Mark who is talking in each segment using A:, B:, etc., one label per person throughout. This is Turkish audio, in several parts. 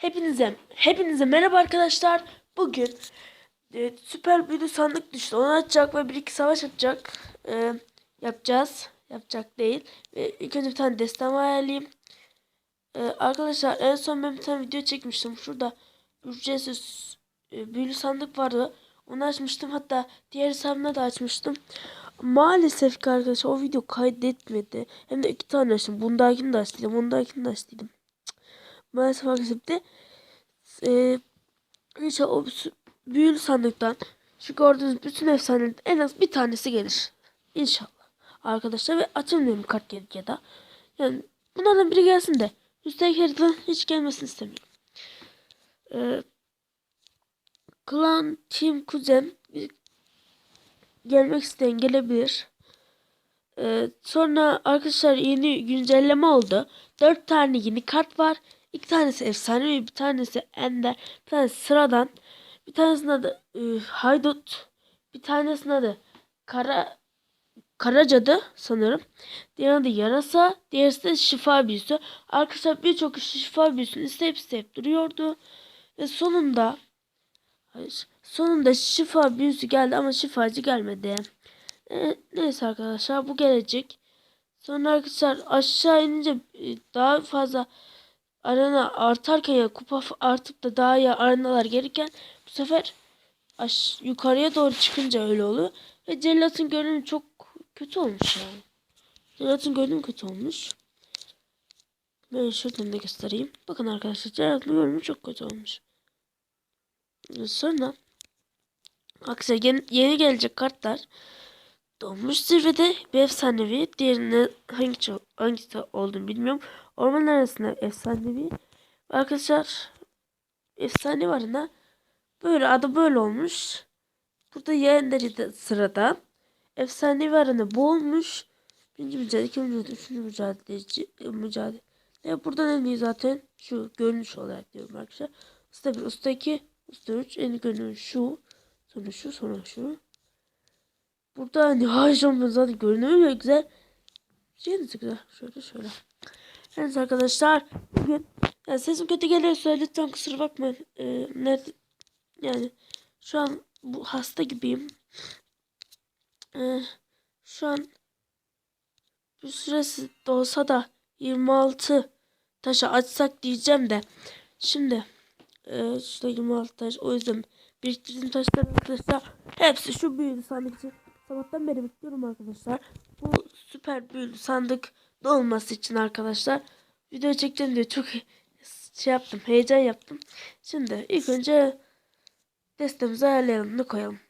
A: Hepinize hepinize merhaba arkadaşlar. Bugün e, süper büyülü sandık düştü. Onu açacak ve bir iki savaş atacak. E, yapacağız. Yapacak değil. Ve ilk önce bir tane destem ayarlayayım. E, arkadaşlar en son ben bir tane video çekmiştim. Şurada ücretsiz e, büyülü sandık vardı. Onu açmıştım. Hatta diğer hesabımda da açmıştım. Maalesef ki arkadaşlar o video kaydetmedi. Hem de iki tane açtım. Bundakini de açtıydım. Bundakini de açtıydım. Maalesef arkadaşlar bir de e, inşallah o büyülü sandıktan şu gördüğünüz bütün efsanelerin en az bir tanesi gelir. İnşallah. Arkadaşlar ve açılmıyorum kart gelip ya da. Yani bunlardan biri gelsin de üstteki haritadan hiç gelmesini istemiyorum. Ee, Klan Team Kuzen gelmek isteyen gelebilir. Ee, sonra arkadaşlar yeni güncelleme oldu. 4 tane yeni kart var. İki tanesi efsanevi, bir tanesi ender, bir tanesi sıradan. Bir tanesinin adı e, haydut, bir tanesinin adı kara kara cadı sanırım. Diğer adı yarasa, diğerisi de şifa büyüsü. Arkadaşlar birçok kişi şifa büyüsünü isteyip isteyip duruyordu. Ve sonunda hayır, sonunda şifa büyüsü geldi ama şifacı gelmedi. E, neyse arkadaşlar bu gelecek. Sonra arkadaşlar aşağı inince e, daha fazla arena artarken ya kupa artıp da daha iyi arenalar gelirken bu sefer aş yukarıya doğru çıkınca öyle oluyor. Ve Cellat'ın görünümü çok kötü olmuş yani. Cellat'ın görünümü kötü olmuş. Ben şuradan da göstereyim. Bakın arkadaşlar Cellat'ın görünümü çok kötü olmuş. Sonra Arkadaşlar yeni, yeni gelecek kartlar Donmuş zirvede bir efsanevi. Diğerine hangi hangisi olduğunu bilmiyorum. Orman arasında efsanevi. Arkadaşlar efsane varına böyle adı böyle olmuş. Burada yeğenleri de sıradan. Efsanevi arana bu olmuş. Birinci mücadele, ikinci mücadele, üçüncü mücadeleci, mücadele. Ve buradan en iyi zaten şu görünüş olarak diyorum arkadaşlar. Usta 1, usta 2, usta 3, en iyi görünüş şu. Sonra şu, sonra şu. Burada hani harcamın zaten görünümü de güzel. Şey de güzel. Şöyle şöyle. Evet arkadaşlar bugün yani sesim kötü geliyorsa lütfen kusura bakmayın. Ee, nerede yani şu an bu hasta gibiyim. Ee, şu an bir süresi olsa da 26 taşı açsak diyeceğim de şimdi e, şurada 26 taş o yüzden biriktirdiğim taşlar arkadaşlar hepsi şu büyülü sandık için sabahtan beri bekliyorum arkadaşlar. Bu süper büyülü sandık dolması için arkadaşlar. Video çekeceğim diye çok şey yaptım. Heyecan yaptım. Şimdi ilk önce destemizi ayarlayalım. Koyalım?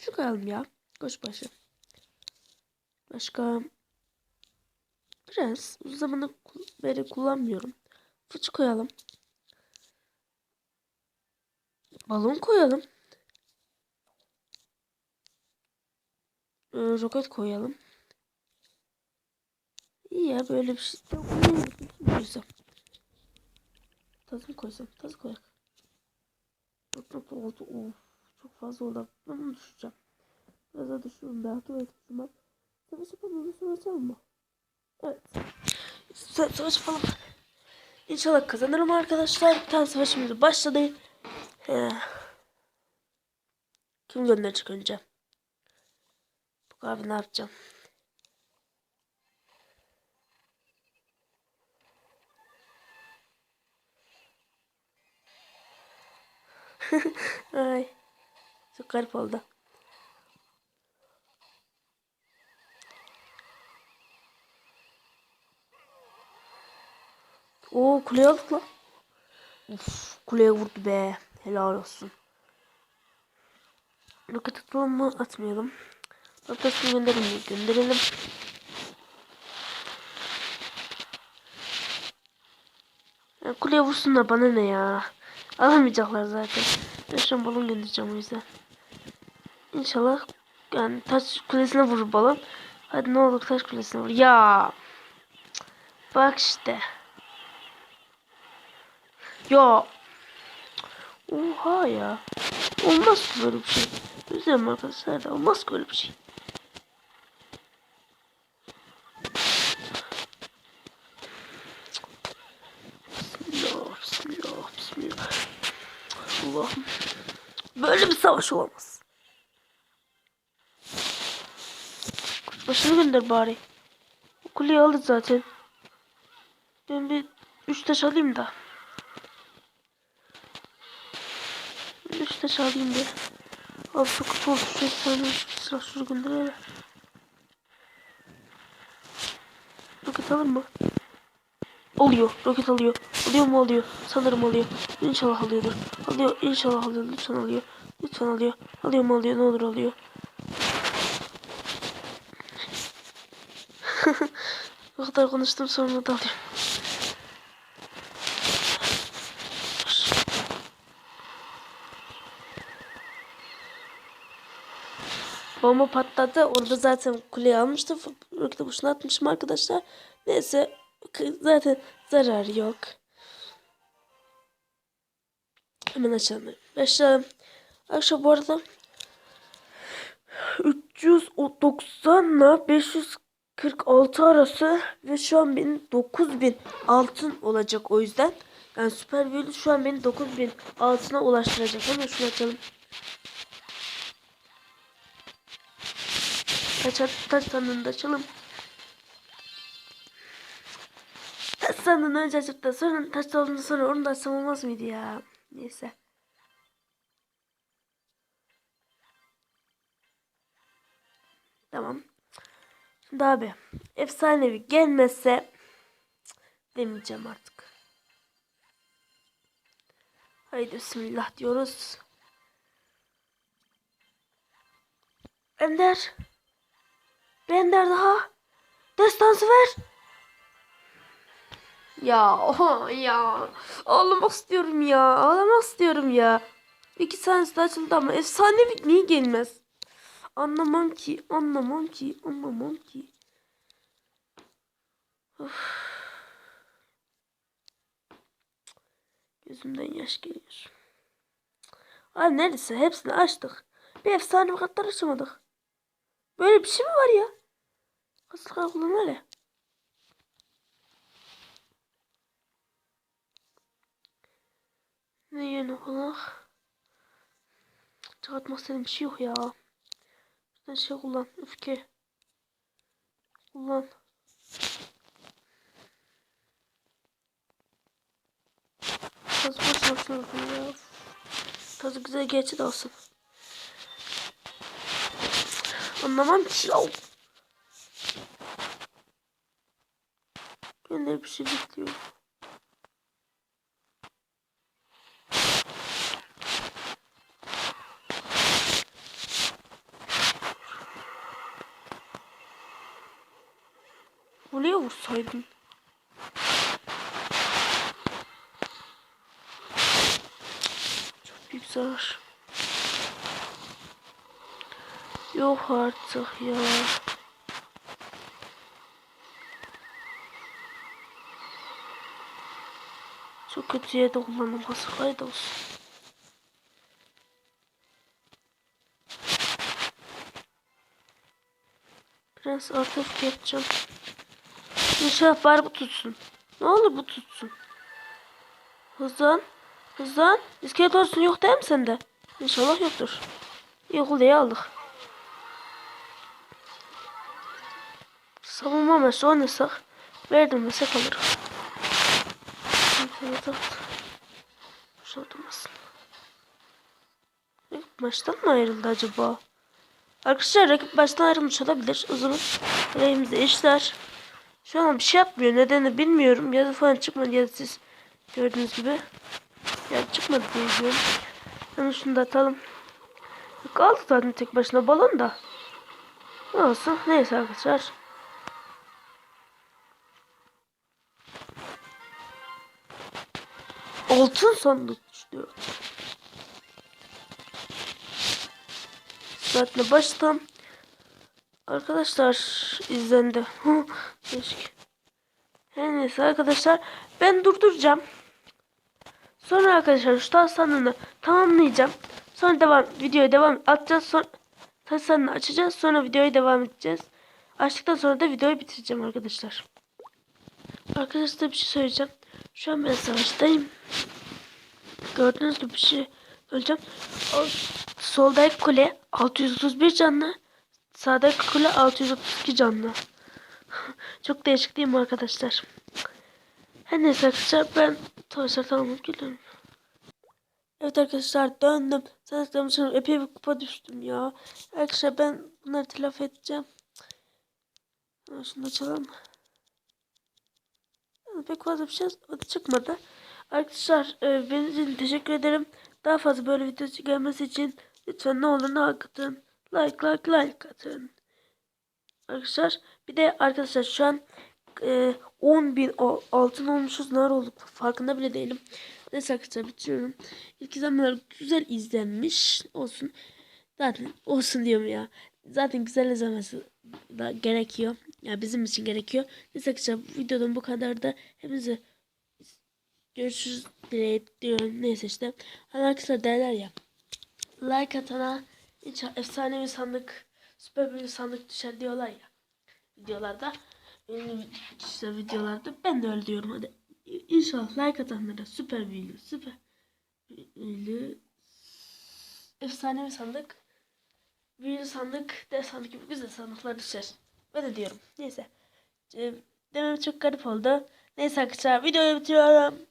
A: Şu koyalım ya. Koş başı. Başka Prens. Uzun zamandır beri kullanmıyorum. Fıçı koyalım. Balon koyalım. Ee, roket koyalım. Ya böyle bir şey. Koysam. Taz mı koysam? Taz koyak. Çok çok oldu. Of, çok fazla oldu. Ben bunu düşüreceğim. Biraz daha düşürürüm. Ben tuvalet düşürmem. Savaş yapalım mı? Savaş mı? Evet. Sa savaş yapalım. İnşallah kazanırım arkadaşlar. Bir tane savaşımız başladı. Ee, kim gönderecek önce? Bu abi ne yapacağım? Ay. Çok garip oldu. Oo kuleye aldık lan. Uf kuleye vurdu be. Helal olsun. Roket atalım mı? Atmayalım. Rotasını gönderelim. Gönderelim. Ya kuleye vursunlar bana ne ya. Alamayacaklar zaten. Ben şu an balon göndereceğim o yüzden. İnşallah yani taş kulesine vurur balon. Hadi ne olur taş kulesine vur. Ya. Bak işte. Ya. Oha ya. Olmaz ki böyle bir şey. Üzülüm arkadaşlar da olmaz ki böyle bir şey. Bismillah, bismillah. Allah'ım. Böyle bir savaş olamaz. Kuşbaşını gönder bari. Kuleyi aldı zaten. Ben bir üç taş alayım da. Üç taş alayım bir. Al sakız oldu. Şu efsane şunu gönder hele. Roket alır mı? Oluyor. Roket alıyor. Alıyor mu alıyor? Sanırım alıyor. İnşallah alıyordur. Alıyor. İnşallah alıyor. Lütfen alıyor. Lütfen alıyor. Alıyor mu alıyor? Ne olur alıyor. o kadar konuştum sonra da alıyorum. Bomba patladı. Orada zaten kuleyi almıştım. Roketi boşuna atmışım arkadaşlar. Neyse zaten zararı yok. Hemen açalım. Başlayalım. Arkadaşlar bu arada 390 ile 546 arası ve şu an benim 9000 altın olacak o yüzden. Yani süper büyülü şu an beni 9000 altına ulaştıracak. Hemen şunu açalım. Taç, taç sandığını da açalım. Taç sandığını önce açıp da sonra taç sandığını sonra onu da açsam olmaz mıydı ya? Neyse. Tamam. Şimdi abi efsanevi gelmezse demeyeceğim artık. Haydi bismillah diyoruz. Ender. Ender daha. Destansı ver. Ya oha ya. Ağlamak istiyorum ya. Ağlamak istiyorum ya. İki tanesi de açıldı ama efsanevi niye gelmez? Anlamam ki. Anlamam ki. Anlamam ki. Of. Gözümden yaş geliyor. Abi neredeyse hepsini açtık. Bir efsane kartlar açamadık. Böyle bir şey mi var ya? Kasıklar kullan öyle. Ne yeni olarak? Çıkartmak istediğim bir şey yok ya. Şuradan şey kullan. Öfke. Kullan. Tazı boşuna şunu ya. Tazı güzel geçi de olsun. Anlamam ki ya. Ben de bir vursaydın. Çok büyük zarar. Yok artık ya. Çok kötü yerde kullandım. Hasıkaydı olsun. Prens artık yapacağım. İnşallah bari bu tutsun. Ne olur bu tutsun. Hızlan. Hızlan. İskelet olsun yok değil mi sende? İnşallah yoktur. İyi kuleyi aldık. Savunma amaçlı oynasak verdim evet. Boşuna durmasın. Rakip maçtan mı ayrıldı acaba? Arkadaşlar rakip baştan ayrılmış olabilir. O zaman işler. Şu an bir şey yapmıyor. Nedeni bilmiyorum. Yazı falan çıkmadı ya da siz gördüğünüz gibi. Ya çıkmadı diye diyorum. Hemen şunu da atalım. Kaldı zaten tek başına balon da. Ne olsun. Neyse arkadaşlar. Altın sandık düştü. Zaten baştan arkadaşlar izlendi. Her neyse arkadaşlar ben durduracağım. Sonra arkadaşlar şu taş sandığını tamamlayacağım. Sonra devam videoya devam atacağız. Sonra taş sandığını açacağız. Sonra videoya devam edeceğiz. Açtıktan sonra da videoyu bitireceğim arkadaşlar. Arkadaşlar bir şey söyleyeceğim. Şu an ben savaştayım. Gördüğünüz gibi bir şey öleceğim. O soldaki kule 631 canlı. Sağdaki kule 632 canlı. Çok değişik değil mi arkadaşlar? Her neyse arkadaşlar ben savaşlar tamamlayıp geliyorum. Evet arkadaşlar döndüm. Sanırım için epey bir kupa düştüm ya. Arkadaşlar ben bunları telafi edeceğim. Şunu da açalım. Pek fazla bir şey çıkmadı. Arkadaşlar e, benim için teşekkür ederim. Daha fazla böyle video gelmesi için lütfen ne olur ne atın. Like like like atın. Arkadaşlar bir de arkadaşlar şu an e, 10 bin altın olmuşuz. Nar olduk. Farkında bile değilim. Neyse arkadaşlar bitiriyorum. İlk zamanlar güzel izlenmiş olsun. Zaten olsun diyorum ya. Zaten güzel izlemesi da gerekiyor. Ya bizim için gerekiyor. Neyse arkadaşlar videodan bu kadar da hepinize görüşürüz dileyip diyorum. Neyse işte. Hani arkadaşlar derler ya. Like atana hiç efsane bir sandık süper bir sandık düşer diyorlar ya. Videolarda. Benim işte videolarda ben de öyle diyorum hadi. İnşallah like atanlara süper büyülü süper büyülü efsane bir sandık büyülü sandık dev sandık gibi güzel sandıklar düşer. Öyle diyorum. Neyse. Ee, Demem çok garip oldu. Neyse arkadaşlar videoyu bitiriyorum.